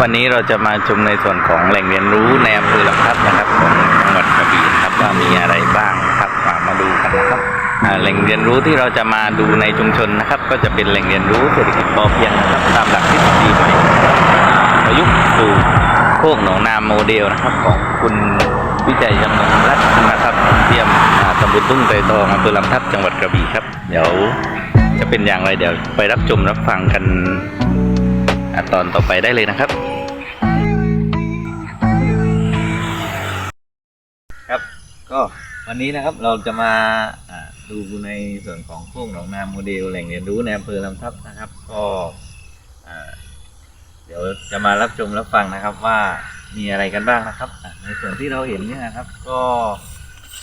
วันนี้เราจะมาชมในส่วนของแหล่งเรียนรู้ในอำเภอลำทับนะครับของจังหวัดกระบี่ครับว่ามีอะไรบ้างครับมามาดูกันนะครับแหล่งเรียนรู้ที่เราจะมาดูในชุมชนนะครับ ก็จะเป็นแหล่งเรียนรู้เศรษฐกิจพอเพียงนะครับตามหลักทฤษฎีใหม่ประยุกต์สู่โคกหนองนาโมเดลนะครับ ของคุณวิจัยจำนงรัตน์นะครับเทียมตำบลทุ่งไตรทองอำเภอลำทับจังหวัดกระบี่ครับ เดี๋ยวจะเป็นอย่างไรเดี๋ยวไปรับชมรับฟังกัน ตอนต่อไปได้เลยนะครับ ครับก็วันนี้นะครับเราจะมาอ่าดูในส่วนของโค้งหนองนาโมเดลแหล่งเรียนรู้ในอำเภอลำทับนะครับ ก็อ่าเดี๋ยวจะมารับชมรับฟังนะครับว่ามีอะไรกันบ้างนะครับอะในส่วนที่เราเห็นเนี่ยนะครับ ก็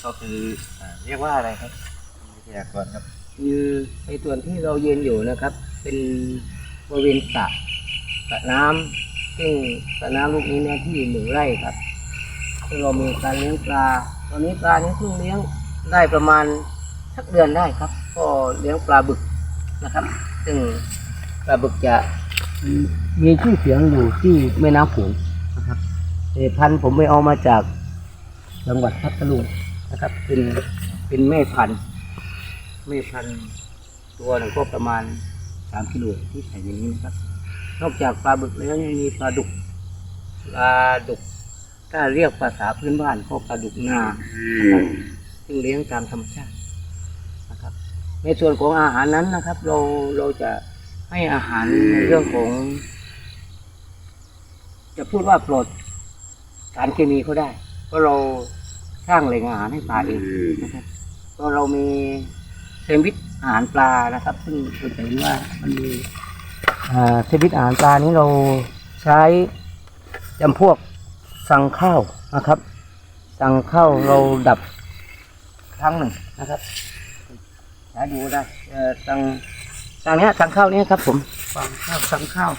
ก็คืออ่าเรียกว่าอะไรครับวิทยากรครับคือในส่วนที่เรายืนอยู่นะครับ เป็นบริเวณสระส ระน้ำซึ่งสระน้ำลูกนี้เนื้อที่หนึ่งไร่ครับซึ่งเรามีการเลี้ยงปลา ตอนนี้ปลานี้เพิ่งเลี้ยงได้ประมาณสักเดือนได้ครับ ก็เลี้ยงปลาบึกนะครับ ซึ่งปลาบึกจะมีชื่อเสียงอยู่ที่แม่น้ำโขงนะครับแต่พันธุ์ผมไปเอามาจากจังหวัดพัทลุงนะครับ เป็นเป็นแม่พันธุ์ไม่พันธุ์ตัวหนึ่งก็ประมาณสามกิโลที่ใส่อย่างนี้นะครับ นอกจากปลาบึกแล้วยังมีปลาดุกปลาดุก ถ้าเรียกภาษาพื้นบ้านก็ปลาดุกนานะครับซึ่งเลี้ยงตามธรรมชาตินะครับ ในส่วนของอาหารนั้นนะครับ เราเราจะให้อาหารในเรื่องของ จะพูดว่าปลดสารเคมีเขาได้ เพราะเราสร้างแหล่งอาหารให้ปลาเองนะครับก็เรามีเซนด์วิชอาหารปลานะครับ ซึ่งเราจะเห็นว่ามันมี อ่าเซนด์วิชอาหารปลานี้เราใช้จำพวกสั่งข้าวนะครับ สั่งข้าวเราดับครั้งหนึ่งนะครับหาดูได้เอ่อสั่งสั่งเนี้ยสั่งข้าวเนี้ยครับผมสั่งข้าวสั่งข้าว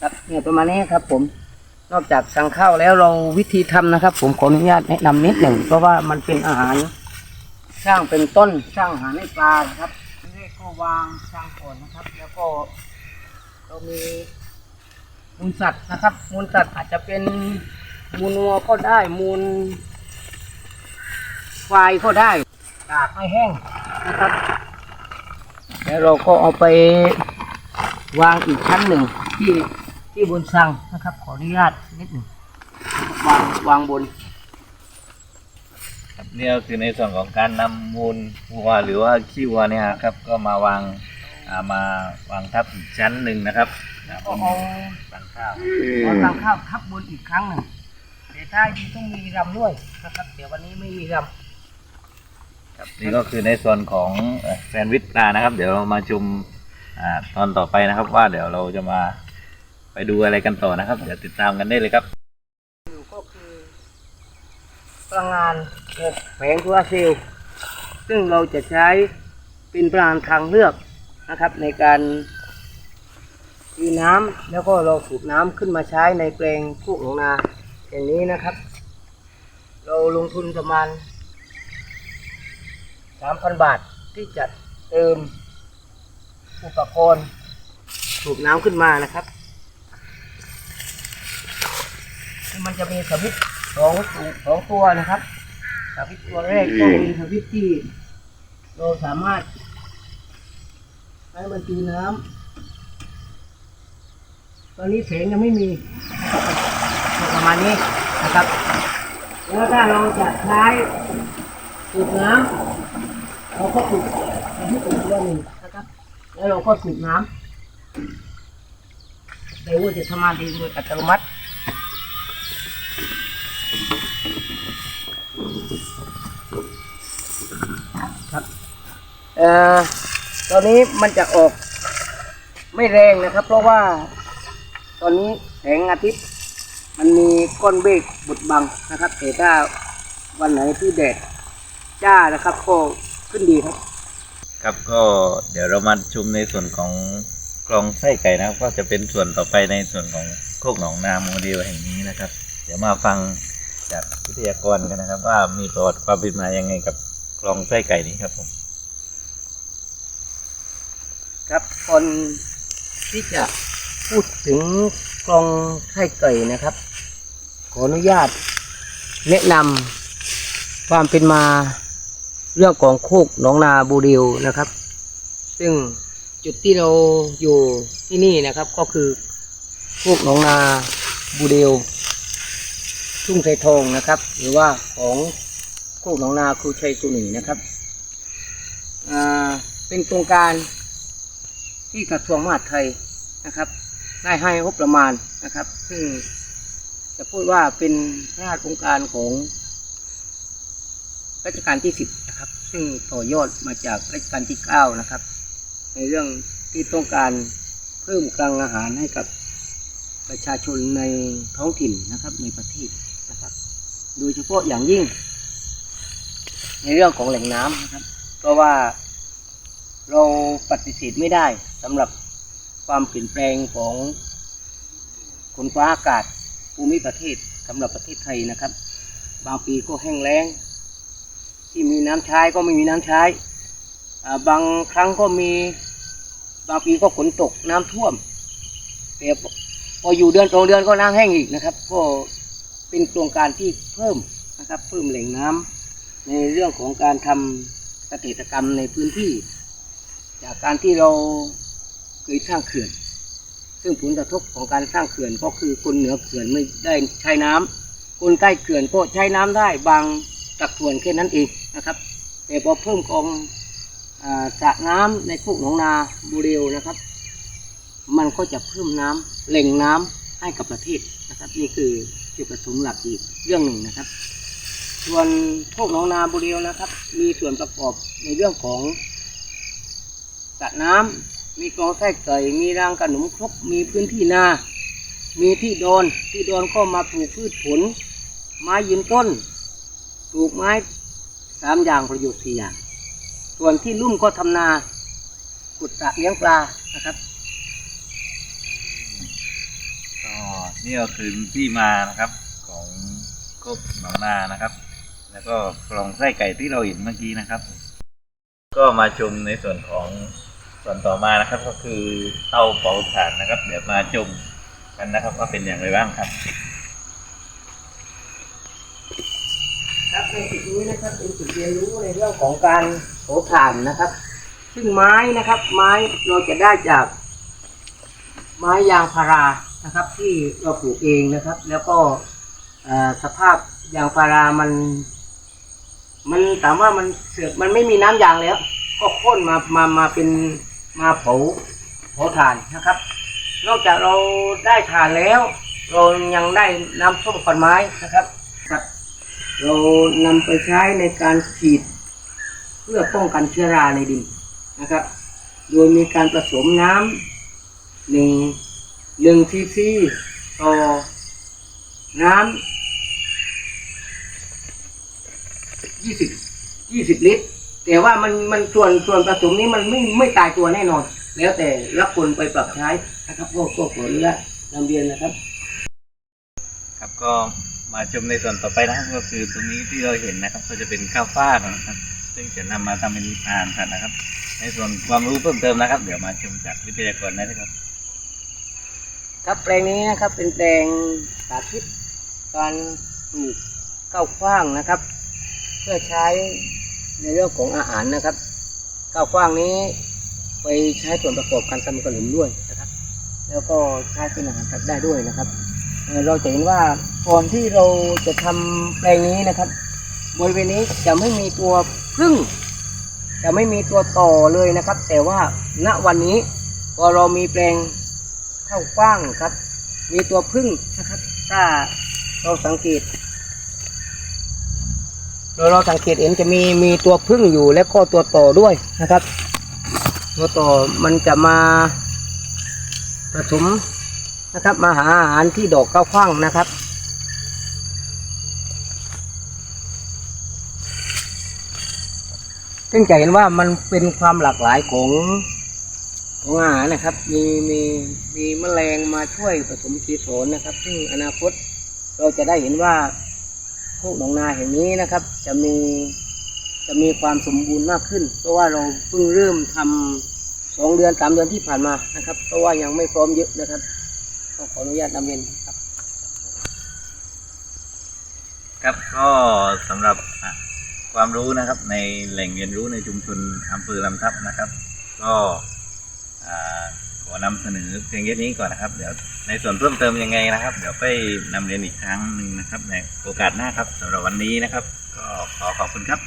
ครับเนี่ยประมาณนี้ครับผมนอกจากสั่งข้าวแล้วเราวิธีทำนะครับ ผมขออนุญาตแนะนำนิดหนึ่งเพราะว่ามันเป็นอาหาร สร้างเป็นต้นสร้างอาหารให้ปลานะครับแรกก็วางสร้างก่อนนะครับ แล้วก็เรามีมูลสัตว์นะครับ มูลสัตว์อาจจะเป็นมูลวัวก็ได้มูลควายก็ได้ตากให้แห้งนะครับแล้วเราก็เอาไปวางอีกชั้นหนึ่งที่ที่บนสั่งนะครับ ขออนุญาตนิดหนึ่งวางวางบน นี่ก็คือในส่วนของการนำมูลวัวหรือว่าขี้วัวเนี่ยครับ ก็มาวางอ่ามาวางทับอีกชั้นหนึ่งนะครับอ่าบก็นเอาตั้งข้าวเอาสั่งข้าวทับบนอีกครั้งหนึ่งแต่ถ้าจริงต้องมีรำด้วยนะครับ เดี๋ยววันนี้ไม่มีรครับนี่ก็คือในส่วนของเอ่อแซนด์วิชปลานะครับ เดี๋ยวเรามาชมอ่าตอนต่อไปนะครับ ว่าเดี๋ยวเราจะมาไปดูอะไรกันต่อนะครับ เดี๋ยวติดตามกันได้เลยครับำอยู่ก็คือ พลังงานแผงโซลาร์เซลล์ซึ่งเราจะใช้เป็นพลังงานทางเลือกนะครับ ในการตีน้ำแล้วก็เราสูบน้ำขึ้นมาใช้ในแปลงพวกหนองนาอย่างนี้นะครับ เราลงทุนประมาณ 3,000 บาทที่จะเติมอุปกรณ์สูบน้ำขึ้นมานะครับ มันจะมีสวิตช์ สองตัวสองตัวนะครับสวิตช์ตัวแรกก็มีสวิตช์ที่เราสามารถ ให้มันตีน้ำตอนนี้แสงยังไม่มี ประมาณนี้นะครับแล้วถ้าเราจะใช้สูบน้ำเราก็สูบอันที่สูบเรื่องหนึ่งนะครับ แล้วเราก็สูบน้ำเดี๋ยวจะทำงานเองโดยอัตโนมัติ ครับ เอ่อ ตอนนี้มันจะออกไม่แรงนะครับ เพราะว่า ตอนนี้แสงอาทิตย์ มันมีก้อนเมฆบดบังนะครับแต่ถ้าวันไหนที่แดดจ้านะครับก็ขึ้นดีครับ ครับก็เดี๋ยวเรามาชุมในส่วนของกลองไส้ไก่นะครับ ก็จะเป็นส่วนต่อไปในส่วนของโคกหนองนาโมเดลแห่งนี้นะครับ เดี๋ยวมาฟังจากวิทยากรกันนะครับ ว่ามีประวัติความเป็นมายังไงกับกลองไส้ไก่นี้ครับผม ครับก่อนที่จะพูดถึงกลองไข่ไก่นะครับ ขออนุญาต แนะนำความเป็นมาเรื่องของโคกหนองนาบูริวนะครับ ซึ่งจุดที่เราอยู่ที่นี่นะครับ ก็คือโคกหนองนาบูริวทุ่งไททองนะครับ หรือว่าของโคกหนองนาครูชัยสุนีนะครับเป็นโครงการ ที่กระทรวงมหาดไทยนะครับ ได้ให้งบประมาณนะครับ ซึ่งจะพูดว่าเป็นพระราชโครงการของรัชกาลที่สิบนะครับ ซึ่งต่อยอดมาจากรัชกาลที่เก้านะครับ ในเรื่องที่ต้องการเพิ่มกลางอาหารให้กับประชาชนในท้องถิ่นนะครับในประเทศนะครับ โดยเฉพาะอย่างยิ่ง ในเรื่องของแหล่งน้ำนะครับ เพราะว่าเราปฏิเสธไม่ได้ สำหรับความเปลี่ยนแปลงของฝนฟ้าอากาศภูมิประเทศสำหรับประเทศไทยนะครับ บางปีก็แห้งแล้ง ที่มีน้ำใช้ก็ไม่มีน้ำใช้ บางครั้งก็มีบางปีก็ฝนตกน้ำท่วมแต่พออยู่เดือนสองเดือนก็น้ำแห้งอีกนะครับ ก็เป็นโครงการที่เพิ่มนะครับเพิ่มแหล่งน้ำในเรื่องของการทำเกษตรกรรมในพื้นที่ จากการที่เรา คยสร้างเขื่อน ซึ่งผลกระทบของการสร้างเขื่อนก็คือคนเหนือเขื่อนไม่ได้ใช้น้ำคนใกล้เขื่อนก็ใช้น้ำได้บางสัดส่วนแค่นั้นเองนะครับ แต่พอเพิ่มกองอสระน้ำในคุกหนองนาบูเรวนะครับ มันก็จะเพิ่มน้ำแหล่งน้ำให้กับประเทศนะครับ นี่คือจุดประสงค์หลักอีกเรื่องหนึ่งนะครับ ส่วนพวกหนองนาบูเรวนะครับ มีส่วนประกอบในเรื่องของสระน้ำ มีกองไส้ไก่ มีรางขนมครบ มีพื้นที่นา มีที่โดนที่โดนก็มาปลูกพืชผล ไม้ยืนต้น ปลูกไม้สามอย่างประโยชน์สี่อย่าง ส่วนที่ลุ่มก็ทำนา ขุดสระเลี้ยงปลานะครับก็นี่ก็คือที่มานะครับของกบหนองนานะครับ แล้วก็กลองไส้ไก่ที่เราเห็นเมื่อกี้นะครับ ก็มาชมในส่วนของ ส่วนต่อมานะครับก็คือเตาเผาถ่านนะครับ เดี๋ยวมาชมกันนะครับว่าเป็นอย่างไรบ้างครับครับในจุดนี้นะครับเป็นจุดเรียนรู้ในเรื่องของการเผาถ่านนะครับ ซึ่งไม้นะครับ ไม้เราจะได้จาก ไม้ยางพารานะครับ ที่เราปลูกเองนะครับ แล้วก็สภาพยางพารามัน มันถามว่ามันเสือกมันไม่มีน้ำยางแล้ว ก็โค่นมามามาเป็น มาเผาเผาถ่านนะครับ นอกจากเราได้ถ่านแล้ว เรายังได้น้ำส้มควันไม้นะครับครับ เรานำไปใช้ในการฉีด เพื่อป้องกันเชื้อราในดินนะครับ โดยมีการผสมน้ำหนึ่งหนึ่งซีซีต่อน้ำยี่สิบยี่สิบลิตร แต่ว่ามันมันส่วนส่วนผสมนี้มันไม่ไม่ตายตัวแน่นอน แล้วแต่ละคนไปปรับใช้นะครับพวกพวกขออนุญาตนำเรียนนะครับ ครับก็มาชมในส่วนต่อไปนะครับก็คือตรงนี้ที่เราเห็นนะครับ ก็จะเป็นข้าวฟ่างนะครับ ซึ่งจะนำมาทำเป็นอาหารสัตว์นะครับ ในส่วนความรู้เพิ่มเติมนะครับ เดี๋ยวมาชมจากวิทยากรได้เลยครับ ครับแปลงนี้นะครับเป็นแปลงสาธิตการปลูกข้าวฟ่างนะครับ เพื่อใช้ ในเรื่องของอาหารนะครับข้าวฟ่างนี้ไปใช้ส่วนประกอบการทำขนมด้วยนะครับ แล้วก็ใช้เป็นอาหารสัตว์ได้ด้วยนะครับ เราจะเห็นว่าก่อนที่เราจะทำแปลงนี้นะครับบริเวณนี้จะไม่มีตัวพึ่ง จะไม่มีตัวต่อเลยนะครับ แต่ว่าณวันนี้พอเรามีแปลงข้าวฟ่างครับ มีตัวพึ่งนะครับถ้าเราสังเกต เราเราสังเกตเห็นจะมีมีตัวพึ่งอยู่และก็ตัวต่อด้วยนะครับ ตัวต่อมันจะมาผสมนะครับ มาหาอาหารที่ดอกข้าวฟ่างนะครับซึ่งจะเห็นว่ามันเป็นความหลากหลายของของอาหารนะครับ มีมีมีแมลงมาช่วยผสมกีโสนนะครับ ซึ่งอนาคตเราจะได้เห็นว่า พวกหนองนาแห่งนี้นะครับ จะมีจะมีความสมบูรณ์มากขึ้น เพราะว่าเราเพิ่งเริ่มทำสองเดือนสามเดือนที่ผ่านมานะครับ เพราะว่ายังไม่พร้อมเยอะนะครับก็ขออนุญาตนำเรียนครับ ครับก็สำหรับความรู้นะครับในแหล่งเรียนรู้ในชุมชนอำเภอลำทับนะครับ ก็อ่า นำเสนอเพียงแค่นี้ก่อนนะครับเดี๋ยวในส่วนเพิ่มเติมยังไงนะครับ เดี๋ยวไปนำเรียนอีกครั้งหนึ่งนะครับ ในโอกาสหน้าครับสำหรับวันนี้นะครับ ก็ขอขอบคุณครับ